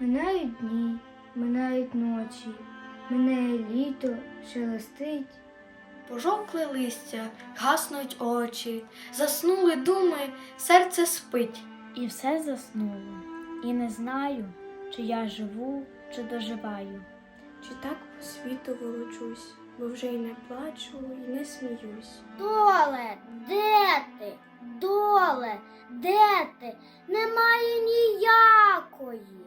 Минають дні, минають ночі, минає літо, шелестить. Пожовкли листя, гаснуть очі, заснули думи, серце спить. І все заснуло, і не знаю, чи я живу, чи доживаю. Чи так по світу волочусь, бо вже й не плачу, і не сміюсь. Доле, де ти? Доле, де ти? Немає ніякої.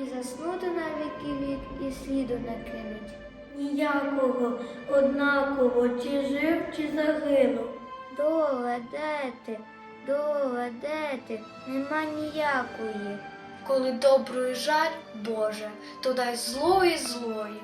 І заснути на віки вік, і сліду накинуть. Ніякого, однаково, чи жив, чи загинув. Доле, де ти? Доле, де ти? Нема ніякої. Коли доброї жаль, Боже, то дай злої злої.